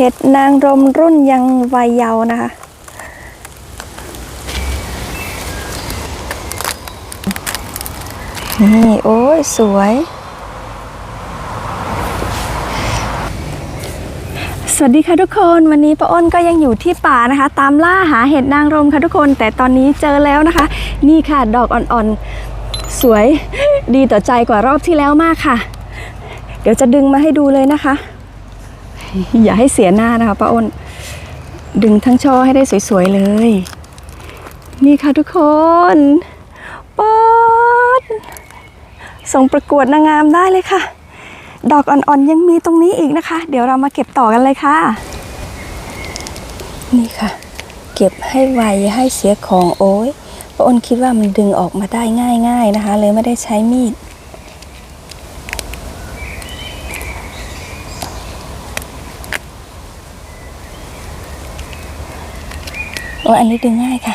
เห็ดนางรมรุ่นยังวัยเยาว์นะคะ นี่ โอ้ย สวย สวัสดีค่ะทุกคน วันนี้ป้าอ้นก็ยังอยู่ที่ป่านะคะ ตามล่าหาเห็ดนางรมค่ะทุกคน แต่ตอนนี้เจอแล้วนะคะ นี่ค่ะ ดอกอ่อนๆ สวย ดีต่อใจกว่ารอบที่แล้วมากค่ะ เดี๋ยวจะดึงมาให้ดูเลยนะคะ อย่าให้เสียหน้านะคะป้าอ้น ดึงทั้งช่อให้ได้สวยๆเลย นี่ค่ะทุกคนป๊อดส่งประกวดนางงามได้เลยค่ะ ดอกอ่อนๆยังมีตรงนี้อีกนะคะ เดี๋ยวเรามาเก็บต่อกันเลยค่ะ นี่ค่ะ เก็บให้ไวอย่าให้เสียของโอ้ยป้าอ้นคิดว่ามันดึงออกมาได้ง่าย ๆนะคะ เลยไม่ได้ใช้มีด โอ้อันนี้ดึงง่ายค่ะ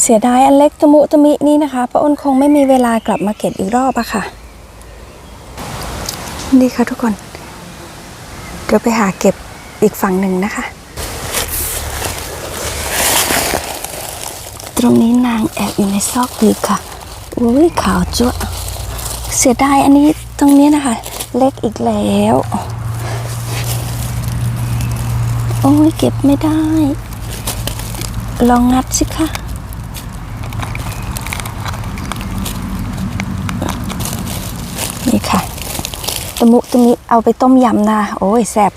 เสียดายอันเล็กตมุตมินี่นะคะป้าอ้นคงไม่มีเวลากลับมาเก็บอีกรอบอะค่ะ นี่ค่ะทุกคน เดี๋ยวไปหาเก็บอีกฝั่งหนึ่งนะคะ ตรงนี้นางแอบอยู่ในซอกอีกค่ะ อุ้ยขาวจั่วเสียดายอันนี้ตรงนี้นะคะ เล็กอีกแล้ว โอ้ยเก็บไม่ได้ ลองงัดสิคะนี่ค่ะตะมุตะมิเอาไปต้มยำนะ โอ้ยแซ่บ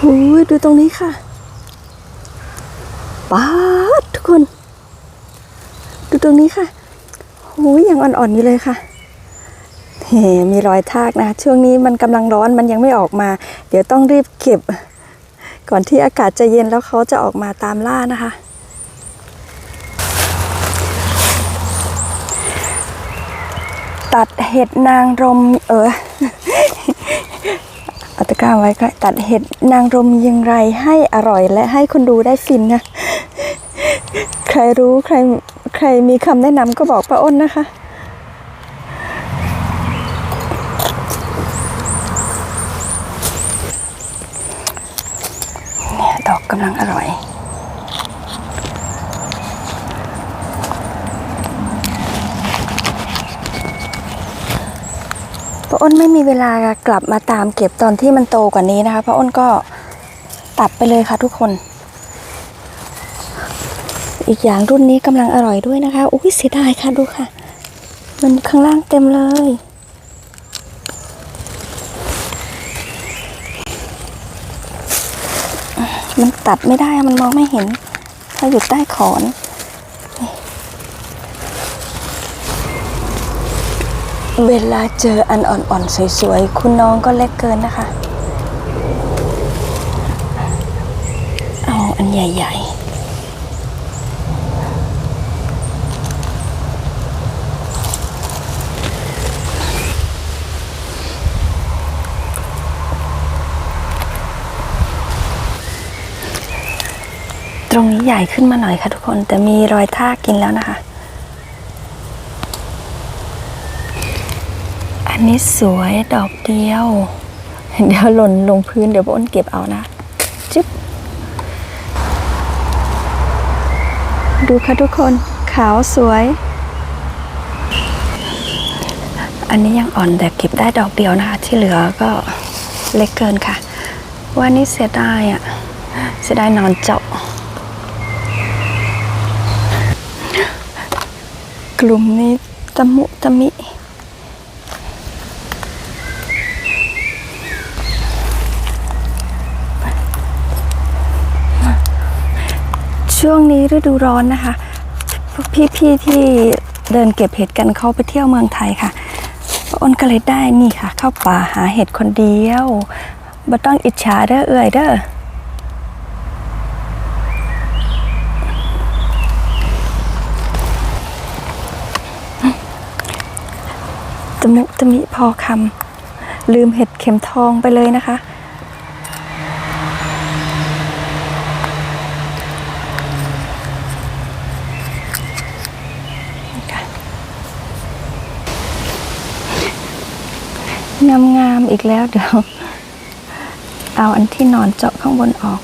หูยดูตรงนี้ค่ะป๊าดทุกคน ดูตรงนี้ค่ะหูยยังอ่อนๆอยู่เลยค่ะเฮมีรอยทากนะ ช่วงนี้มันกำลังร้อนมันยังไม่ออกมา เดี๋ยวต้องรีบเก็บ ก่อนที่อากาศจะเย็นแล้วเขาจะออกมาตามล่านะคะ ตัดเห็ดนางรมเออเอาตะกร้าไว้ก็ตัดเห็ดนางรมยังไรให้อร่อยและให้คนดูได้ฟินนะ ใครรู้ใครใครมีคำแนะนำก็บอกป้าอ้นนะคะ เนี่ยดอ กำลังอร่อย พระอ้นไม่มีเวลากลับมาตามเก็บตอนที่มันโตกว่านี้นะคะพระอ้นก็ตัดไปเลยค่ะทุกคน อีกอย่างรุ่นนี้กำลังอร่อยด้วยนะคะ อุ้ยเสียดายค่ะดูค่ะ มันข้างล่างเต็มเลย ตัดไม่ได้อะมันมองไม่เห็น ถ้าอยู่ใต้ขอนเวลาเจออันอ่อนๆ สวยๆ คุณน้องก็เล็กเกินนะคะ เอาอันใหญ่ ๆ รงนี้ใหญ่ขึ้นมาหน่อยค่ะทุกคน แต่มีรอยทากกินแล้วนะคะ อันนี้สวยดอกเดียว เดี๋ยวหล่นลงพื้นเดี๋ยวป้าอ้นเก็บเอานะจิ๊บดูค่ะทุกคนขาวสวย อันนี้ยังอ่อนแต่เก็บได้ดอกเดียวนะคะที่เหลือก็เล็กเกินค่ะ ว่านี่เสียดายอะเสียดายนอนเจาะ กลุ่มนี้ตะมุตะมิ ช่วงนี้ฤดูร้อนนะคะพวกพี่ๆที่เดินเก็บเห็ดกันเขาไปเที่ยวเมืองไทยค่ะป้าอ้นก็เลยได้นี่ค่ะ เข้าป่าหาเห็ดคนเดียวบ่ต้องอิจฉาเด้อเอื่อยเด้อ มุตะมิพอคำลืมเห็ดเข็มทองไปเลยนะคะ งามงามอีกแล้วเดี๋ยว เอาอันที่นอนเจาะข้างบนออก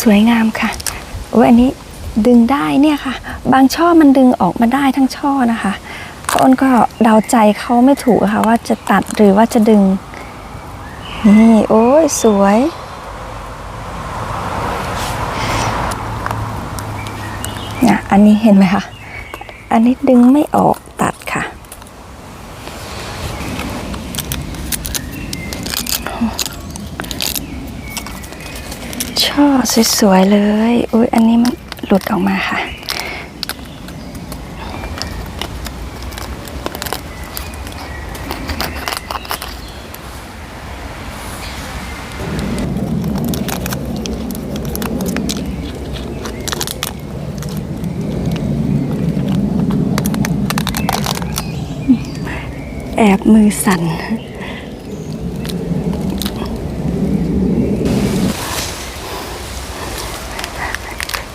สวยงามค่ะโอ้ยอันนี้ ดึงได้เนี่ยค่ะ บางช่อมันดึงออกมาได้ทั้งช่อนะคะอ้นก็เดาใจเขาไม่ถูกะค่ะ ว่าจะตัดหรือว่าจะดึง นี่ โอ้ยสวยนะอันนี้เห็นไหมคะ อันนี้ดึงไม่ออกตัดค่ะ ช่อสวยๆเลย อุ้ยอันนี้มัน หลุดออกมาค่ะ แอบมือสั่น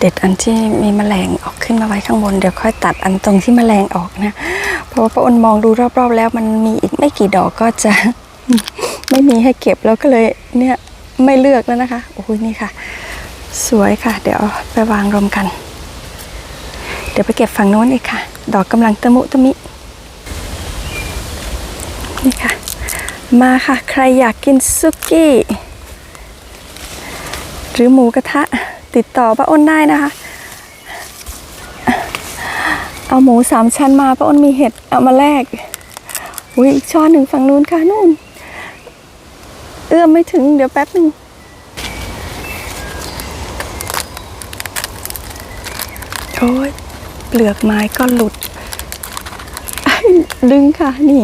เด็ดอันที่มีแมลงออกขึ้นมาไว้ข้างบนเดี๋ยวค่อยตัดอันตรงที่แมลงออกนะ เพราะว่าป้าอ้นมองดูรอบๆ แล้วมันมีอีกไม่กี่ดอกก็จะไม่มีให้เก็บแล้วก็เลยเนี่ยไม่เลือกแล้วนะคะโอ้ยนี่ค่ะ สวยค่ะ เดี๋ยวไปวางรวมกัน เดี๋ยวไปเก็บฝั่งโน้นอีกค่ะ ดอกกำลังตะมุตะมินี่ค่ะ มาค่ะ ใครอยากกินซุกี้ หรือหมูกระทะ ติดต่อป้าอ้นได้นะคะ เอาหมูสามชั้นมาป้าอ้นมีเห็ดเอามาแลกอุ้ยอีกช้อนหนึ่งฝั่งนู้นค่ะนู่น เอื้อมไม่ถึงเดี๋ยวแป๊บหนึ่งโอ้ยเปลือกไม้ก็หลุด ดึงค่ะนี่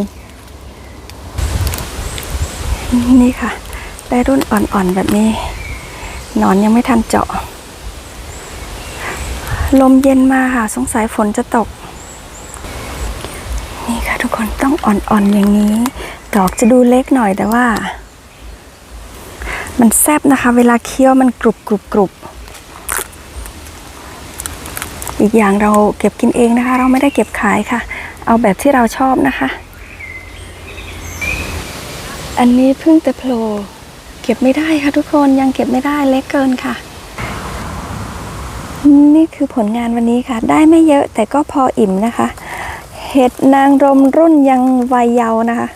นี่ค่ะ ได้รุ่นอ่อนๆแบบนี้นอนยังไม่ทันเจาะ ลมเย็นมาค่ะ สงสัยฝนจะตก นี่ค่ะทุกคนต้องอ่อนๆอย่างนี้ ดอกจะดูเล็กหน่อยแต่ว่า มันแซบนะคะ เวลาเคี้ยวมันกรุบกรุบกรุบอีกอย่างเราเก็บกินเองนะคะ เราไม่ได้เก็บขายค่ะ เอาแบบที่เราชอบนะคะ อันนี้เพิ่งแต่โผล่เก็บไม่ได้ค่ะทุกคนยังเก็บไม่ได้เล็กเกินค่ะ นี่คือผลงานวันนี้ค่ะ ได้ไม่เยอะแต่ก็พออิ่มนะคะ เห็ดนางรมรุ่นยังวัยเยาว์นะคะ